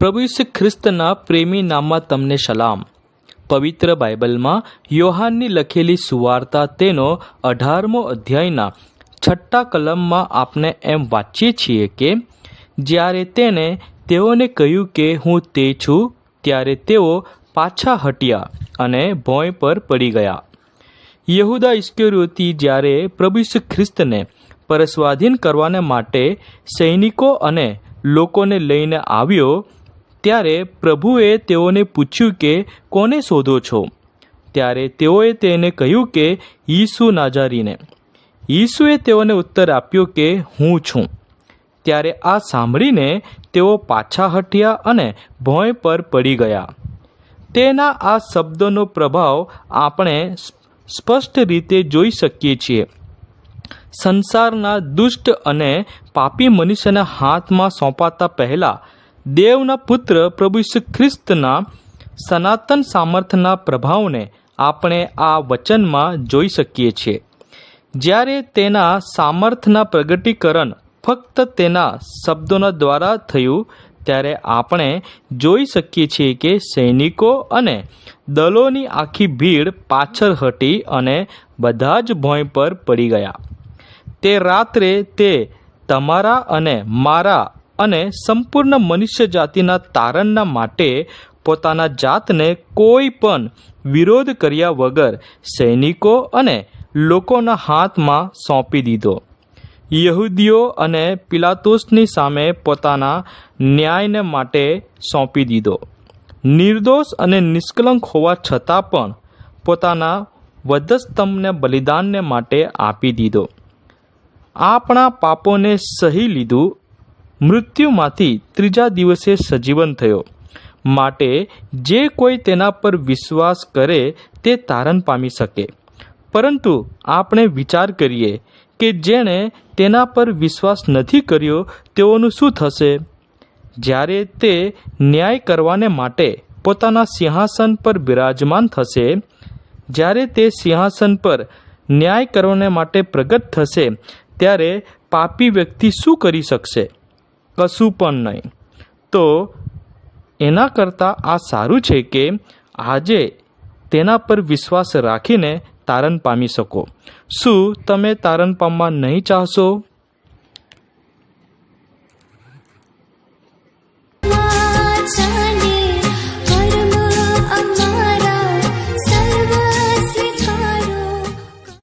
પ્રભુ ઈસુ ખ્રિસ્તના પ્રેમી નામમાં તમને સલામ. પવિત્ર બાઇબલમાં યોહાનની લખેલી સુવાર્તા તેનો અઢારમો અધ્યાયના છઠ્ઠા કલમમાં આપણે એમ વાંચીએ છીએ કે, જ્યારે તેણે તેઓને કહ્યું કે હું તે છું, ત્યારે તેઓ પાછા હટ્યા અને ભોંય પર પડી ગયા. યહુદા ઇસ્કેરિયોતી જ્યારે પ્રભુ ઈસુ ખ્રિસ્તને પરસ્વાધીન કરવાને માટે સૈનિકો અને લોકોને લઈને આવ્યો ત્યારે પ્રભુએ તેઓને પૂછ્યું કે, કોને શોધો છો? ત્યારે તેઓએ તેને કહ્યું કે, ઈસુ નાજારીને ઈસુએ તેઓને ઉત્તર આપ્યો કે, હું છું. ત્યારે આ સાંભળીને તેઓ પાછા હટ્યા અને ભોંય પર પડી ગયા. તેના આ શબ્દોનો પ્રભાવ આપણે સ્પષ્ટ રીતે જોઈ શકીએ છીએ. સંસારના દુષ્ટ અને પાપી મનુષ્યના હાથમાં સોંપાતા પહેલાં દેવના પુત્ર પ્રભુ ઈસુ ખ્રિસ્તના સનાતન સામર્થ્યના પ્રભાવને આપણે આ વચનમાં જોઈ શકીએ છીએ. જ્યારે તેના સામર્થ્યના પ્રગટીકરણ ફક્ત તેના શબ્દોના દ્વારા થયું, ત્યારે આપણે જોઈ શકીએ છીએ કે સૈનિકો અને દલોની આખી ભીડ પાછળ હટી અને બધા જ ભોંય પર પડી ગયા. તે રાત્રે તે તમારા અને મારા અને સંપૂર્ણ મનુષ્ય જાતિના તારણના માટે પોતાના જાતને કોઈ પણ વિરોધ કર્યા વગર સૈનિકો અને લોકોના હાથમાં સોંપી દીધો. યહૂદીઓ અને પિલાતુસની સામે પોતાના ન્યાયને માટે સોંપી દીધો. નિર્દોષ અને નિષ્કલંક હોવા છતાં પણ પોતાના વધસ્તંભને બલિદાનને માટે આપી દીધો. આપણા પાપોને સહી લીધું મૃત્યુમાંથી ત્રીજા દિવસે સજીવન થયો. માટે જે કોઈ તેના પર વિશ્વાસ કરે તે તારણ પામી શકે. પરંતુ આપણે વિચાર કરીએ કે જેણે તેના પર વિશ્વાસ નથી કર્યો, તેઓનું શું થશે? જ્યારે તે ન્યાય કરવાને માટે પોતાના સિંહાસન પર બિરાજમાન થશે, જ્યારે તે સિંહાસન પર ન્યાય કરવાને માટે પ્રગટ થશે, ત્યારે પાપી વ્યક્તિ શું કરી શકશે? કશું પણ નહીં. તો એના કરતાં આ સારું છે કે આજે તેના પર વિશ્વાસ રાખીને તારણ પામી શકો. શું તમે તારણ પામવા નહીં ચાહશો?